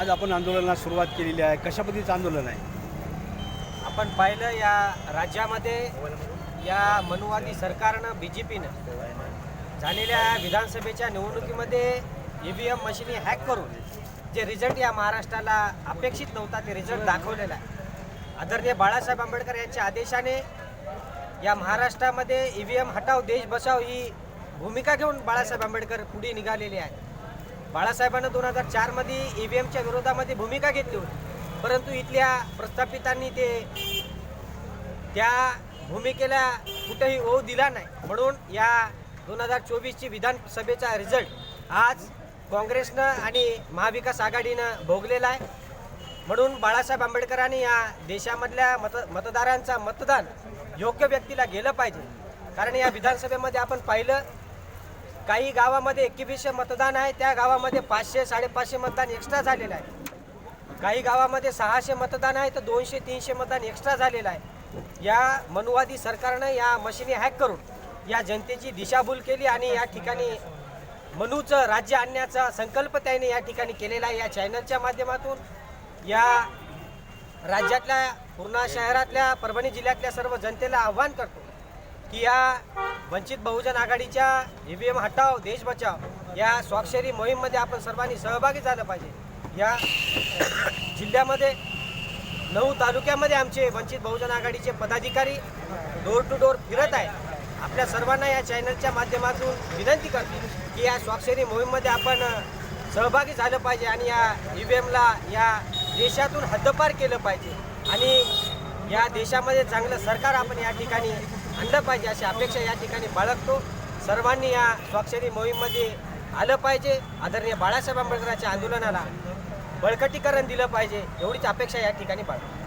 आज आपण आंदोलनाला सुरुवात केलेली आहे. कशा पद्धतीचं आंदोलन आहे? आपण पाहिलं या राज्यामध्ये या मनुवादी सरकारनं बी जे पीनं झालेल्या विधानसभेच्या निवडणुकीमध्ये ई व्ही एम मशिनी हॅक करून जे रिझल्ट या महाराष्ट्राला अपेक्षित नव्हता ते रिझल्ट दाखवलेला आहे. आदरणीय बाळासाहेब आंबेडकर यांच्या आदेशाने या महाराष्ट्रामध्ये ई व्ही एम हटाव देश बचाव ही भूमिका घेऊन बाळासाहेब आंबेडकर पुढे निघालेले आहेत. बाळासाहेबांना दोन हजार चारमध्ये ई व्ही एमच्या विरोधामध्ये भूमिका घेतली होती. परंतु इथल्या प्रस्थापितांनी ते त्या भूमिकेला कुठेही ओढ दिला नाही. म्हणून या दोन हजार चोवीसची विधानसभेचा रिझल्ट आज काँग्रेसनं आणि महाविकास आघाडीनं भोगलेला आहे. म्हणून बाळासाहेब आंबेडकरांनी या देशामधल्या मत मतदारांचा मतदान योग्य व्यक्तीला गेलं पाहिजे. कारण या विधानसभेमध्ये आपण पाहिलं काही गावामध्ये एकवीसशे मतदान आहे त्या गावामध्ये पाचशे साडेपाचशे मतदान एक्स्ट्रा झालेलं आहे. काही गावामध्ये सहाशे मतदान आहे तर दोनशे तीनशे मतदान एक्स्ट्रा झालेलं आहे. या मनुवादी सरकारनं या मशिनी हॅक करून या जनतेची दिशाभूल केली आणि या ठिकाणी मनूचं राज्य आणण्याचा संकल्प त्याने या ठिकाणी केलेला आहे. या चॅनलच्या माध्यमातून या राज्यातल्या पूर्णा शहरातल्या परभणी जिल्ह्यातल्या सर्व जनतेला आव्हान करतो. की या वंचित बहुजन आघाडीच्या ई व्ही एम हटाव देश बचाव या स्वाक्षरी मोहीममध्ये आपण सर्वांनी सहभागी झालं पाहिजे. या जिल्ह्यामध्ये नऊ तालुक्यामध्ये आमचे वंचित बहुजन आघाडीचे पदाधिकारी डोर टू डोर फिरत आहे आपल्या सर्वांना या चॅनलच्या माध्यमातून विनंती करतो की या स्वाक्षरी मोहीममध्ये आपण सहभागी झालं पाहिजे आणि या ई व्ही एमला या देशातून हद्दपार केलं पाहिजे. आणि या देशामध्ये चांगलं सरकार आपण या ठिकाणी आणलं पाहिजे अशी अपेक्षा या ठिकाणी बाळगतो. सर्वांनी या स्वाक्षरी मोहीममध्ये आलं पाहिजे. आदरणीय बाळासाहेब आंबेडकरांच्या आंदोलनाला बळकटीकरण दिलं पाहिजे. एवढीच अपेक्षा या ठिकाणी बाळगतो.